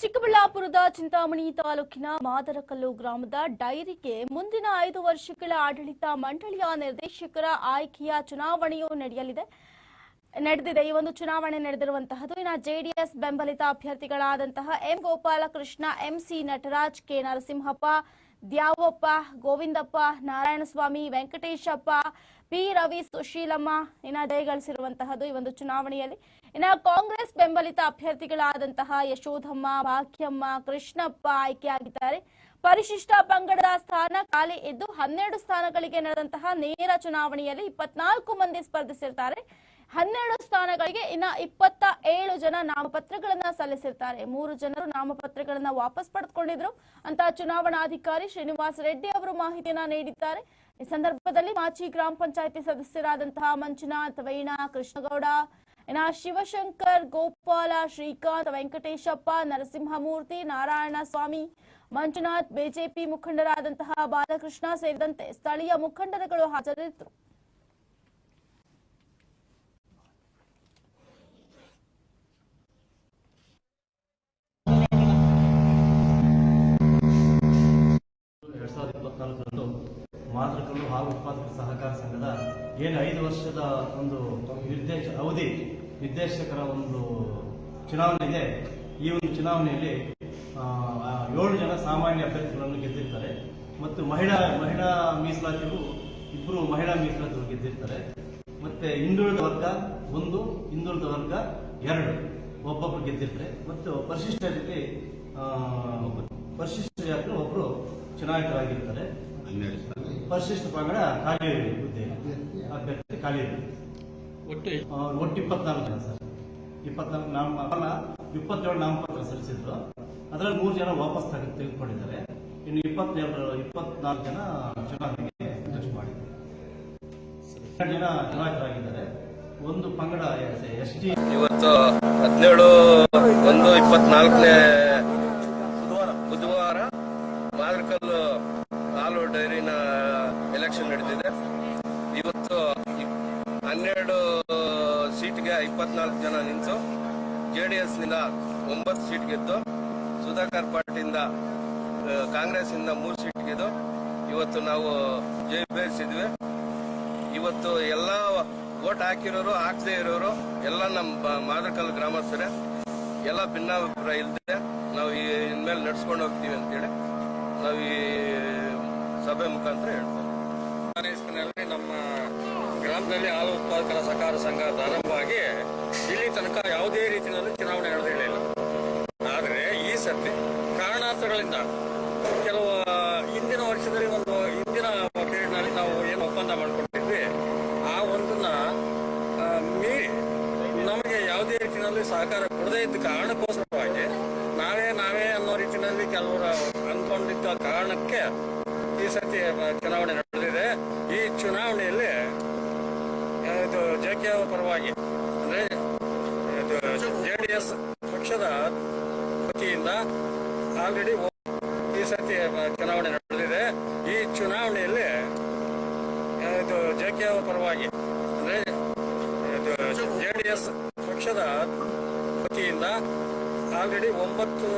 ಚಿಕ್ಕಬಳ್ಳಾಪುರದ ಚಿಂತಾಮಣಿ ತಾಲೂಕಿನ ಮಾದರಕಲ್ಲು ಗ್ರಾಮದ ಡೈರಿಗೆ ಮುಂದಿನ ಐದು ವರ್ಷಗಳ ಆಡಳಿತ ಮಂಡಳಿಯ ನಿರ್ದೇಶಕರ ಆಯ್ಕೆಯ ಚುನಾವಣೆಯು ನಡೆಯಲಿದೆ. ನಡೆದಿದೆ. ಈ ಒಂದು ಚುನಾವಣೆ ನಡೆದಿರುವಂತಹದ್ದು ಇನ್ನು ಜೆಡಿಎಸ್ ಬೆಂಬಲಿತ ಅಭ್ಯರ್ಥಿಗಳಾದಂತಹ M Gopalakrishna MC Nataraj, K Narasimhappa Dyavappa, Govindappa, Narayanaswamy, Venkateshappa, P. Ravi, Sushilamma ಇನ್ನ ಜಯಗಳಿಸಿರುವಂತಹದ್ದು ಈ ಒಂದು ಚುನಾವಣೆಯಲ್ಲಿ. ಇನ್ನ ಕಾಂಗ್ರೆಸ್ ಬೆಂಬಲಿತ ಅಭ್ಯರ್ಥಿಗಳಾದಂತಹ ಯಶೋಧಮ್ಮ, ಭಾಗ್ಯಮ್ಮ, ಕೃಷ್ಣಪ್ಪ ಆಯ್ಕೆಯಾಗಿದ್ದಾರೆ. ಪರಿಶಿಷ್ಟ ಪಂಗಡದ ಸ್ಥಾನ ಖಾಲಿ ಇದ್ದು ಹನ್ನೆರಡು ಸ್ಥಾನಗಳಿಗೆ ನಡೆದಂತಹ ನೇರ ಚುನಾವಣೆಯಲ್ಲಿ ಇಪ್ಪತ್ನಾಲ್ಕು ಮಂದಿ ಸ್ಪರ್ಧಿಸಿರ್ತಾರೆ. ಹನ್ನೆರಡು ಸ್ಥಾನಗಳಿಗೆ ಇನ್ನ ಇಪ್ಪತ್ತ ಏಳು ಜನ ನಾಮಪತ್ರಗಳನ್ನ ಸಲ್ಲಿಸಿರ್ತಾರೆ. ಮೂರು ಜನರು ನಾಮಪತ್ರಗಳನ್ನ ವಾಪಸ್ ಪಡೆದುಕೊಂಡಿದ್ರು. ಅಂತ ಚುನಾವಣಾಧಿಕಾರಿ ಶ್ರೀನಿವಾಸ್ ರೆಡ್ಡಿ ಅವರು ಮಾಹಿತಿಯನ್ನ ನೀಡಿದ್ದಾರೆ. ಈ ಸಂದರ್ಭದಲ್ಲಿ ಮಾಚಿ ಗ್ರಾಮ ಪಂಚಾಯತಿ ಸದಸ್ಯರಾದಂತಹ ಮಂಜುನಾಥ್, ವೈಣಾ, ಕೃಷ್ಣಗೌಡ, ಇನ್ನ ಶಿವಶಂಕರ್, ಗೋಪಾಲ, ಶ್ರೀಕಾಂತ್, ವೆಂಕಟೇಶಪ್ಪ, ನರಸಿಂಹಮೂರ್ತಿ ನಾರಾಯಣ ಸ್ವಾಮಿ ಮಂಜುನಾಥ್, ಬಿಜೆಪಿ ಮುಖಂಡರಾದಂತಹ ಬಾಲಕೃಷ್ಣ ಸೇರಿದಂತೆ ಸ್ಥಳೀಯ ಮುಖಂಡರುಗಳು ಹಾಜರಿದ್ದರು. ಇಪ್ಪತ್ನಾಲ್ಕರಂದು ಮಾತೃಕಲ್ಲು ಹಾಲು ಉತ್ಪಾದಕರ ಸಹಕಾರ ಸಂಘದ ಏನು ಐದು ವರ್ಷದ ಒಂದು ನಿರ್ದೇಶ, ಅವಧಿ ನಿರ್ದೇಶಕರ ಒಂದು ಚುನಾವಣೆ ಇದೆ. ಈ ಒಂದು ಚುನಾವಣೆಯಲ್ಲಿ ಏಳು ಜನ ಸಾಮಾನ್ಯ ಅಭ್ಯರ್ಥಿಗಳನ್ನು ಗೆದ್ದಿರ್ತಾರೆ ಮತ್ತು ಮಹಿಳಾ ಮಹಿಳಾ ಮೀಸಲಾತಿಗಳು ಇಬ್ಬರು ಮಹಿಳಾ ಮೀಸಲಾತಿಗಳು ಗೆದ್ದಿರ್ತಾರೆ. ಮತ್ತೆ ಹಿಂದುಳಿದ ವರ್ಗ ಒಂದು, ಹಿಂದುಳಿದ ವರ್ಗ ಎರಡು ಒಬ್ಬೊಬ್ಬರು ಗೆದ್ದಿರ್ತಾರೆ. ಮತ್ತು ಪರಿಶಿಷ್ಟರಲ್ಲಿ ಪರಿಶಿಷ್ಟ ಜಾತಿನ ಒಬ್ಬರು ಚುನಾಯಿತರಾಗಿರ್ತಾರೆ. ಪರಿಶಿಷ್ಟ ಪಂಗಡ ಖಾಲಿ ಹುದ್ದೆ. ಅಭ್ಯರ್ಥಿ ಖಾಲಿ ಇದೆ. ಒಟ್ಟು ಒಟ್ಟು ಇಪ್ಪತ್ನಾಲ್ಕು ಜನ ಸರ್. ಇಪ್ಪತ್ನಾಲ್ಕು ನಾಮ ಇಪ್ಪತ್ತೇಳು ನಾಮಪತ್ರ ಸಲ್ಲಿಸಿದ್ರು. ಅದರಲ್ಲಿ ಮೂರು ಜನ ವಾಪಸ್ ತೆಗೆ ತೆಗೆದುಕೊಂಡಿದ್ದಾರೆ. ಇನ್ನು ಇಪ್ಪತ್ತೆರಡು ಇಪ್ಪತ್ನಾಲ್ಕು ಜನ ಚುನಾವಣೆಗೆ ಅಧ್ಯಕ್ಷ ಮಾಡಿದ್ದಾರೆ. ಎರಡು ಜನ ಚುನಾಯಿತರಾಗಿದ್ದಾರೆ. ಒಂದು ಪಂಗಡ ಎಸ್ ಟಿ ಇವತ್ತು ಹದಿನೇಳು ಒಂದು ಇಪ್ಪತ್ನಾಲ್ಕನೇ ಮಾದರಕಲ್ಲು ಹಾಲು ಡೈರಿನ ಎಲೆಕ್ಷನ್ ನಡೆದಿದೆ ಇವತ್ತು ಹನ್ನೆರಡು ಸೀಟ್ಗೆ ಇಪ್ಪತ್ನಾಲ್ಕು ಜನ ನಿಂತು ಜೆಡಿಎಸ್ನಿಂದ ಒಂಬತ್ತು ಸೀಟ್ ಗೆದ್ದು, ಸುಧಾಕರ್ ಪಾರ್ಟಿಯಿಂದ ಕಾಂಗ್ರೆಸ್ ಇಂದ ಮೂರು ಸೀಟ್ ಗೆದ್ದು ಇವತ್ತು ನಾವು ಜೈ ಬೇರಿಸಿದ್ವಿ ಇವತ್ತು ಎಲ್ಲ ಓಟ್ ಹಾಕಿರೋರು, ಹಾಕದೇ ಇರೋರು, ಎಲ್ಲ ನಮ್ಮ ಮಾದಕಲ್ ಗ್ರಾಮಸ್ಥರೇ, ಎಲ್ಲ ಭಿನ್ನಾಭಿಪ್ರಾಯ ಇಲ್ಲದೆ ನಾವು ಇನ್ಮೇಲೆ ನಡ್ಸ್ಕೊಂಡು ಹೋಗ್ತೀವಿ ಅಂತೇಳಿ. ನಾವು ಈ ಸಭೆ ಮುಖಾಂತರ ಇಸ್ಪಿನಲ್ಲಿ ನಮ್ಮ ಗ್ರಾಮದಲ್ಲಿ ಹಾಲು ಉತ್ಪಾದಕರ ಸಹಕಾರ ಸಂಘ ಪ್ರಾರಂಭವಾಗಿ ಇಲ್ಲಿ ತನಕ ಯಾವುದೇ ರೀತಿಯಲ್ಲಿ ಚುನಾವಣೆ ನಡೆದಿರಲಿಲ್ಲ ಆದರೆ ಈ ಸರ್ತಿ ಕಾರಣಾಂತರಗಳಿಂದ ಕೆಲವು ಹಿಂದಿನ ವರ್ಷದಲ್ಲಿ ಒಂದು ಹಿಂದಿನ ಪೀರಿಯಡ್ನಲ್ಲಿ ನಾವು ಏನು ಒಪ್ಪಂದ ಮಾಡಿಕೊಂಡಿದ್ವಿ ಆ ಒಂದನ್ನ ಮೀರಿ ನಮಗೆ ಯಾವುದೇ ರೀತಿಯಲ್ಲಿ ಸಹಕಾರ ಕೊಡದೇ ಇದ್ದ ಕಾರಣಕ್ಕೋಸ್ಕರವಾಗಿ ರೀತಿಯಲ್ಲಿ ಕೆಲವರು ಅಂದ್ಕೊಂಡಿದ್ದ ಕಾರಣಕ್ಕೆ ಈ ಸತಿ ಚುನಾವಣೆ ನಡೆದಿದೆ. ಈ ಚುನಾವಣೆಯಲ್ಲಿ ಇದು ಜೆ ಕೆ ಪರವಾಗಿ, ಅಂದ್ರೆ ಜೆ ಡಿ ಎಸ್ ಪಕ್ಷದ ವತಿಯಿಂದ ಆಲ್ರೆಡಿ ಈ ಸತಿ ಚುನಾವಣೆ ನಡೆದಿದೆ. ಈ ಚುನಾವಣೆಯಲ್ಲಿ ಇದು ಜೆ ಕೆ ಪರವಾಗಿ, ಅಂದ್ರೆ ಜೆ ಡಿ ಎಸ್ ಪಕ್ಷದ ವತಿಯಿಂದ ಆಲ್ರೆಡಿ ಒಂಬತ್ತು